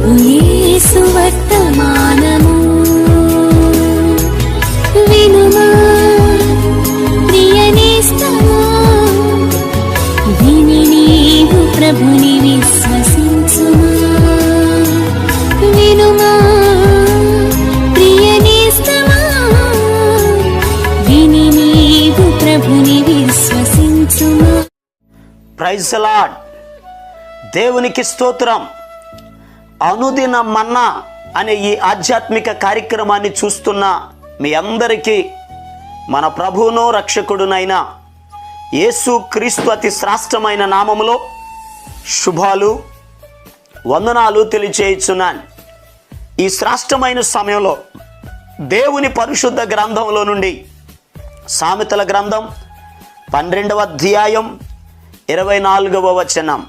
ప్రభు యేసు వర్తమానము. వినుమా ప్రియనేస్తమా విని నీవు ప్రభుని విశ్వసించుమా. వినుమా ప్రియనేస్తమా విని నీవు ప్రభుని విశ్వసించుమా. ప్రైజ్ లాడ్ దేవునికి స్తోత్రం. అనుదిన మన్నా అనే ఈ ఆధ్యాత్మిక కార్యక్రమాన్ని చూస్తున్న మీ అందరికీ మన ప్రభువును రక్షకుడునైన యేసు క్రీస్తు అతి శ్రాష్టమైన నామములో శుభాలు వందనాలు తెలియచేయుచున్నాను. ఈ శ్రాష్టమైన సమయంలో దేవుని పరిశుద్ధ గ్రంథంలో నుండి సామెతల గ్రంథం పన్నెండవ అధ్యాయం ఇరవై నాలుగవ వచనం.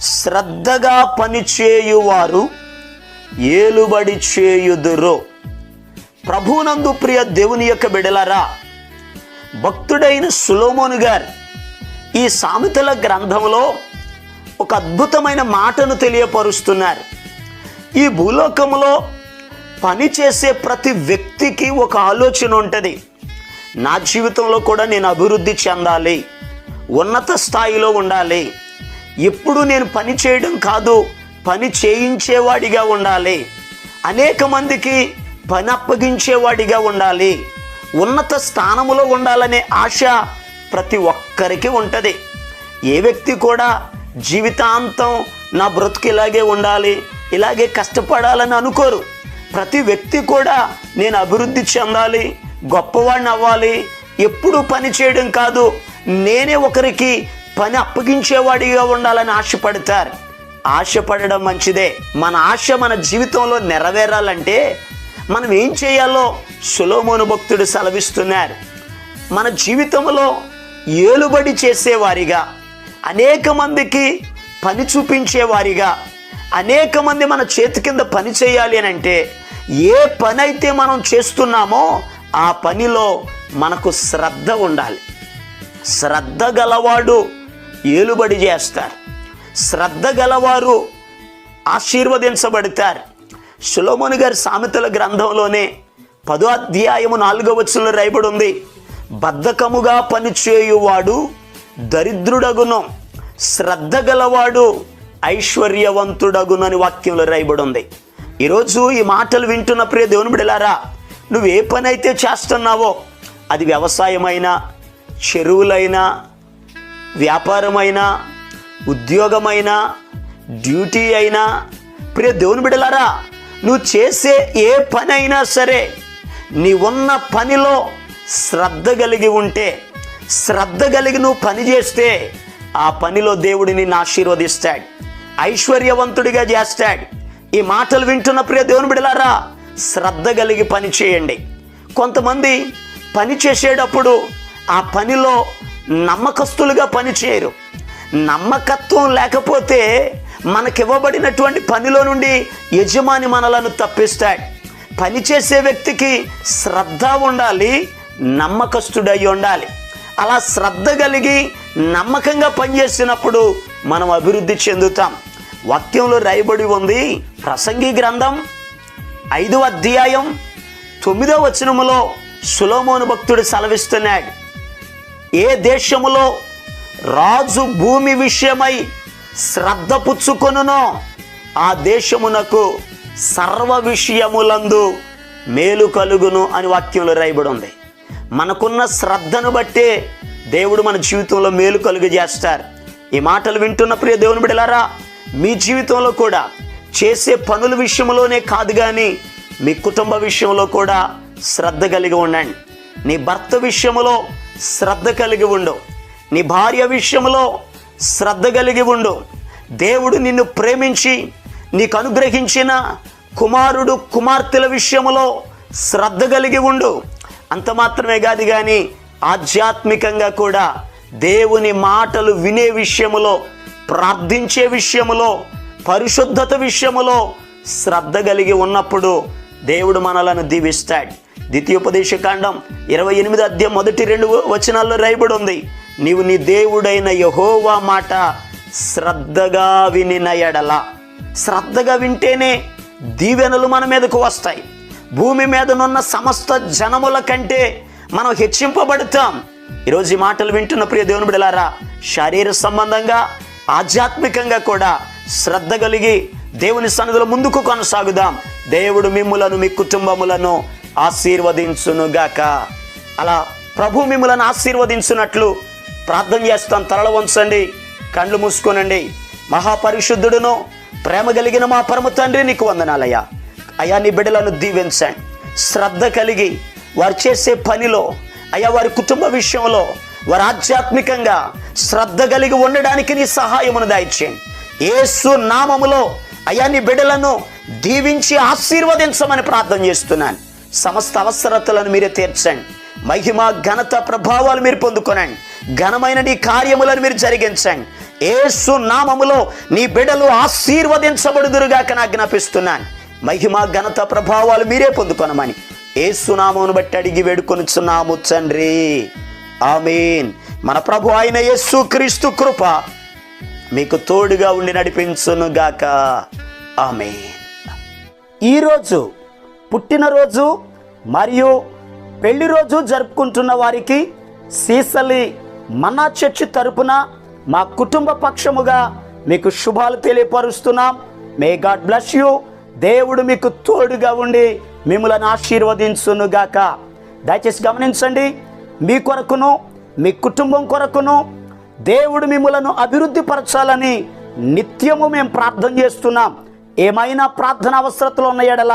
శ్రద్ధగా పనిచేయువారు ఏలుబడి చేయుదురు. ప్రభునందు ప్రియ దేవుని యొక్క బిడలరా భక్తుడైన సులోమోను గారు ఈ సామెతల గ్రంథంలో ఒక అద్భుతమైన మాటను తెలియపరుస్తున్నారు. ఈ భూలోకంలో పనిచేసే ప్రతి వ్యక్తికి ఒక ఆలోచన ఉంటుంది. నా జీవితంలో కూడా నేను అభివృద్ధి చెందాలి ఉన్నత స్థాయిలో ఉండాలి ఎప్పుడు నేను పని చేయడం కాదు పని చేయించేవాడిగా ఉండాలి. అనేక మందికి పని అప్పగించేవాడిగా ఉండాలి. ఉన్నత స్థానములో ఉండాలనే ఆశ ప్రతి ఒక్కరికి ఉంటుంది. ఏ వ్యక్తి కూడా జీవితాంతం నా బ్రతుకు ఇలాగే ఉండాలి ఇలాగే కష్టపడాలని అనుకోరు. ప్రతి వ్యక్తి కూడా నేను అభివృద్ధి చెందాలి గొప్పవాడిని అవ్వాలి ఎప్పుడు పని చేయడం కాదు. నేనే ఒకరికి పని అప్పగించేవాడిగా ఉండాలని ఆశపడతారు. ఆశపడడం మంచిదే. మన ఆశ మన జీవితంలో నెరవేరాలంటే మనం ఏం చేయాలో సులోమోను భక్తుడు సెలవిస్తున్నారు. మన జీవితంలో ఏలుబడి చేసేవారిగా అనేక మందికి పని చూపించేవారిగా అనేక మంది మన చేతి కింద పని చేయాలి అని అంటే ఏ పని అయితే మనం చేస్తున్నామో ఆ పనిలో మనకు శ్రద్ధ ఉండాలి. శ్రద్ధ గలవాడు ఏలుబడి చేస్తారు. శ్రద్ధ గలవారు ఆశీర్వదించబడతారు. సులోమోని గారి సామెతల గ్రంథంలోనే పదో అధ్యాయము నాలుగో వచ్చులో రాయబడి ఉంది బద్ధకముగా పనిచేయువాడు దరిద్రుడగును శ్రద్ధ గలవాడు ఐశ్వర్యవంతుడగును అని వాక్యంలో రాయబడి ఉంది ఈరోజు ఈ మాటలు వింటున్న ప్రియ దేవుని బిడలారా నువ్వు ఏ పని అయితే చేస్తున్నావో అది వ్యవసాయమైనా చెరువులైనా వ్యాపారమైనా ఉద్యోగమైనా డ్యూటీ అయినా ప్రియ దేవుని బిడలారా నువ్వు చేసే ఏ పని అయినా సరే నీ ఉన్న పనిలో శ్రద్ధ కలిగి ఉంటే శ్రద్ధ కలిగి నువ్వు పని చేస్తే ఆ పనిలో దేవుడు నిన్ను ఆశీర్వదిస్తాడు ఐశ్వర్యవంతుడిగా చేస్తాడు. ఈ మాటలు వింటున్న ప్రియ దేవుని బిడలారా శ్రద్ధ కలిగి పని చేయండి. కొంతమంది పని చేసేటప్పుడు ఆ పనిలో నమ్మకస్తులుగా పని చేయరు నమ్మకత్వం లేకపోతే మనకివ్వబడినటువంటి పనిలో నుండి యజమాని మనలను తప్పిస్తాడు పని చేసే వ్యక్తికి శ్రద్ధ ఉండాలి నమ్మకస్తుడై ఉండాలి. అలా శ్రద్ధ కలిగి నమ్మకంగా పనిచేసినప్పుడు మనం అభివృద్ధి చెందుతాం. వాక్యంలో రాయబడి ఉంది ప్రసంగి గ్రంథం ఐదవ అధ్యాయం తొమ్మిదవ వచనములో సులోమోను భక్తుడు సెలవిస్తున్నాడు. ఏ దేశములో రాజు భూమి విషయమై శ్రద్ధ పుచ్చుకొనునో ఆ దేశమునకు సర్వ విషయములందు మేలు కలుగును అని వాక్యంలో రాయబడి ఉంది మనకున్న శ్రద్ధను బట్టే దేవుడు మన జీవితంలో మేలు కలుగు చేస్తారు ఈ మాటలు వింటున్న ప్రియ దేవుని బిడలారా మీ జీవితంలో కూడా చేసే పనుల విషయంలోనే కాదు కానీ మీ కుటుంబ విషయంలో కూడా శ్రద్ధ కలిగి ఉండండి. నీ భర్త విషయంలో శ్రద్ధ కలిగి ఉండు. నీ భార్య విషయంలో శ్రద్ధ కలిగి ఉండు. దేవుడు నిన్ను ప్రేమించి నీకు అనుగ్రహించిన కుమారుడు కుమార్తెల విషయంలో శ్రద్ధ కలిగి ఉండు. అంత మాత్రమే కాదు కానీ ఆధ్యాత్మికంగా కూడా దేవుని మాటలు వినే విషయములో ప్రార్థించే విషయములో పరిశుద్ధత విషయములో శ్రద్ధ కలిగి ఉన్నప్పుడు దేవుడు మనలను దీవిస్తాడు. ద్వితీయోపదేశకాండం ఇరవై ఎనిమిది అధ్యాయం మొదటి రెండు వచనాల్లో రాయబడి ఉంది నీవు నీ దేవుడైన యహోవా మాట శ్రద్ధగా వినిన ఎడల. శ్రద్ధగా వింటేనే దీవెనలు మన మీదకు వస్తాయి. భూమి మీదనున్న సమస్త జనముల కంటే మనం హెచ్చింపబడతాం. ఈరోజు ఈ మాటలు వింటున్న ప్రియ దేవుని బిడలారా శారీర సంబంధంగా ఆధ్యాత్మికంగా కూడా శ్రద్ధ కలిగి దేవుని సన్నిధిలో ముందుకు కొనసాగుదాం. దేవుడు మిమ్ములను మీ కుటుంబములను ఆశీర్వదించునుగాక. అలా ప్రభు మిమ్మలను ఆశీర్వదించున్నట్లు ప్రార్థన చేస్తాను తలలు వంచండి కళ్ళు మూసుకోనండి. మహాపరిశుద్ధుడును ప్రేమ కలిగిన మా పరమ తండ్రి నీకు వందనాలయ్యా. అయ్యా నీ బిడ్డలను దీవించండి. శ్రద్ధ కలిగి వారు చేసే పనిలో అయ్యా వారి కుటుంబ విషయంలో వారు ఆధ్యాత్మికంగా శ్రద్ధ కలిగి ఉండడానికి నీ సహాయమును దాయిచ్చేయండి. ఏసు నామములో అయ్యా నీ బిడ్డలను దీవించి ఆశీర్వదించమని ప్రార్థన చేస్తున్నాను. సమస్త అవసరతలను మీరే తీర్చండి. మహిమ ఘనత ప్రభావాలు మీరు పొందుకొనండి. ఘనమైన నీ కార్యములను మీరు జరిగించండి. ఏసు నామములో నీ బిడ్డలు ఆశీర్వదించబడుదురుగాక నా జ్ఞాపిస్తున్నాను మహిమ ఘనత ప్రభావాలు మీరే పొందుకొనమని. ఏసునామమును బట్టి అడిగి వేడుకొనుచున్నాము తండ్రి. ఆమీన్. మన ప్రభు అయిన యేసు క్రీస్తు కృప మీకు తోడుగా ఉండి నడిపించునుగాక. ఆమెన్. ఈరోజు పుట్టినరోజు మరియు పెళ్ళి రోజు జరుపుకుంటున్న వారికి సీసలి మన్నా చర్చి తరపున మా కుటుంబ పక్షముగా మీకు శుభాలు తెలియపరుస్తున్నాం. మే గాడ్ బ్లెస్ యూ దేవుడు మీకు తోడుగా ఉండి మిమ్మలను ఆశీర్వదించునుగాక దయచేసి గమనించండి మీ కొరకును మీ కుటుంబం కొరకును దేవుడు మిమ్మలను అభివృద్ధి పరచాలని నిత్యము మేము ప్రార్థన చేస్తున్నాం. ఏమైనా ప్రార్థన అవసరతలు ఉన్న ఎడల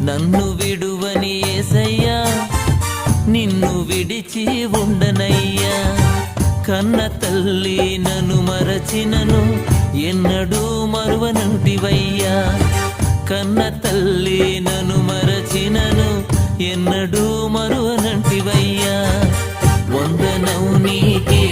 నన్ను విడువని ఏసయ్యా నిన్ను విడిచి ఉండనయ్యా. కన్న తల్లి నన్ను మరచినను ఎన్నడూ మరువనంటివయ్యా. కన్న తల్లి నన్ను మరచినను ఎన్నడూ మరువనంటివయ్యా. వందనవు నీకే